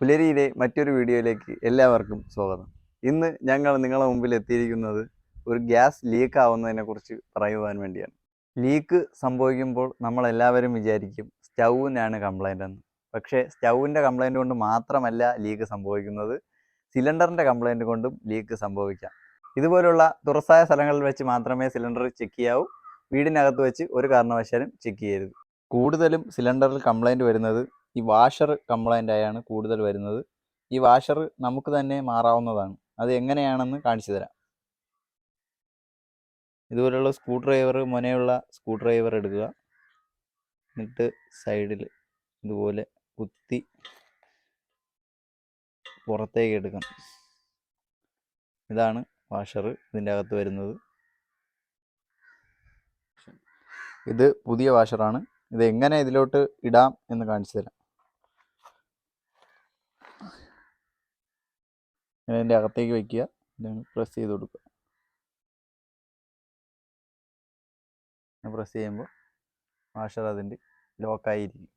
പുലരിയിലെ മറ്റൊരു വീഡിയോയിലേക്ക് എല്ലാവർക്കും സ്വാഗതം. ഇന്ന് ഞങ്ങൾ നിങ്ങളെ മുമ്പിൽ എത്തിയിരിക്കുന്നത് ഒരു ഗ്യാസ് ലീക്ക് ആവുന്നതിനെ കുറിച്ച് പറയുവാൻ വേണ്ടിയാണ്. ലീക്ക് സംഭവിക്കുമ്പോൾ നമ്മൾ എല്ലാവരും വിചാരിക്കും സ്റ്റൗവിനാണ് കംപ്ലൈന്റ് എന്ന്. പക്ഷേ സ്റ്റൗവിന്റെ കംപ്ലൈന്റ് കൊണ്ട് മാത്രമല്ല ലീക്ക് സംഭവിക്കുന്നത്. സിലിണ്ടറിന്റെ കംപ്ലൈന്റ് കൊണ്ടും ലീക്ക് സംഭവിക്കാം. ഇതുപോലുള്ള തുറസായ സ്ഥലങ്ങളിൽ വെച്ച് മാത്രമേ സിലിണ്ടർ ചെക്ക് ചെയ്യാവൂ. വീടിനകത്ത് വെച്ച് ഒരു കാരണവശാലും ചെക്ക് ചെയ്യരുത്. കൂടുതലും സിലിണ്ടറിൽ കംപ്ലൈന്റ് വരുന്നത് ഈ വാഷർ കംപ്ലൈന്റ് ആയാണ് കൂടുതൽ വരുന്നത്. ഈ വാഷർ നമുക്ക് തന്നെ മാറാവുന്നതാണ്. അത് എങ്ങനെയാണെന്ന് കാണിച്ചു തരാം. ഇതുപോലുള്ള സ്ക്രൂ ഡ്രൈവർ മുനയുള്ള സ്ക്രൂ ഡ്രൈവർ എടുക്കുക. എന്നിട്ട് സൈഡിൽ ഇതുപോലെ കുത്തി പുറത്തേക്ക് എടുക്കണം. ഇതാണ് വാഷർ ഇതിന്റെ അകത്ത് വരുന്നത്. ഇത് പുതിയ വാഷറാണ് ഇത് എങ്ങനെ ഇതിലോട്ട് ഇടാം എന്ന് കാണിച്ചു തരാം. ഇങ്ങനെ അതിന്റെ അകത്തേക്ക് വയ്ക്കുക പ്രസ് ചെയ്ത് കൊടുക്കുക. പ്രസ് ചെയ്യുമ്പോൾ വാഷർ അതിന്റെ ലോക്കായിരിക്കും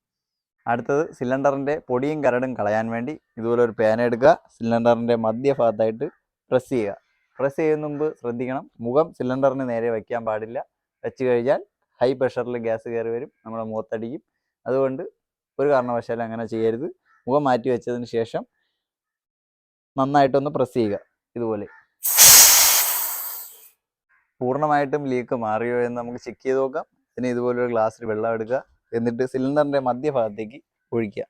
അടുത്തത് സിലിണ്ടറിന്റെ പൊടിയും കരടും കളയാൻ വേണ്ടി ഇതുപോലെ ഒരു പേന എടുക്കുക. സിലിണ്ടറിന്റെ മധ്യഭാഗത്തായിട്ട് പ്രസ് ചെയ്യുക. പ്രസ് ചെയ്യുന്ന മുമ്പ് ശ്രദ്ധിക്കണം. മുഖം സിലിണ്ടറിന് നേരെ വയ്ക്കാൻ പാടില്ല. വെച്ച് കഴിഞ്ഞാൽ ഹൈ പ്രഷറിൽ ഗ്യാസ് കയറി വരും. നമ്മുടെ മുഖത്തടിക്കും. അതുകൊണ്ട് ഒരു കാരണവശാലും അങ്ങനെ ചെയ്യരുത്. മുഖം മാറ്റി വെച്ചതിന് ശേഷം നന്നായിട്ടൊന്ന് പ്രസ് ചെയ്യുക. ഇതുപോലെ. പൂർണമായിട്ടും ലീക്ക് മാറിയോ എന്ന് നമുക്ക് ചെക്ക് ചെയ്ത് നോക്കാം. പിന്നെ ഇതുപോലൊരു ഗ്ലാസ്സിൽ വെള്ളം എടുക്കുക. എന്നിട്ട് സിലിണ്ടറിന്റെ മധ്യഭാഗത്തേക്ക് ഒഴിക്കുക.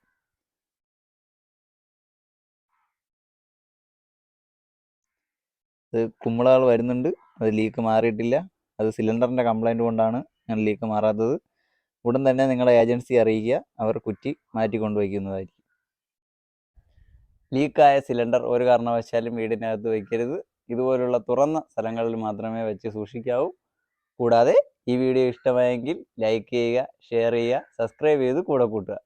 അത് കുമ്പളകൾ വരുന്നുണ്ട്. അത് ലീക്ക് മാറിയിട്ടില്ല. അത് സിലിണ്ടറിന്റെ കംപ്ലൈന്റ് കൊണ്ടാണ് ഞാൻ ലീക്ക് മാറാത്തത്. ഉടൻ തന്നെ നിങ്ങളുടെ ഏജൻസി അറിയിക്കുക. അവർ കുറ്റി മാറ്റി കൊണ്ടുവയ്ക്കുന്നതായിരിക്കും. ലീക്കായ സിലിണ്ടർ ഒരു കാരണവശാലും വീടിനകത്ത് വയ്ക്കരുത് ഇതുപോലുള്ള തുറന്ന സ്ഥലങ്ങളിൽ മാത്രമേ വെച്ച് സൂക്ഷിക്കാവൂ. കൂടാതെ ഈ വീഡിയോ ഇഷ്ടമായെങ്കിൽ ലൈക്ക് ചെയ്യുക ഷെയർ ചെയ്യുക സബ്സ്ക്രൈബ് ചെയ്ത് കൂടെ കൂട്ടുക.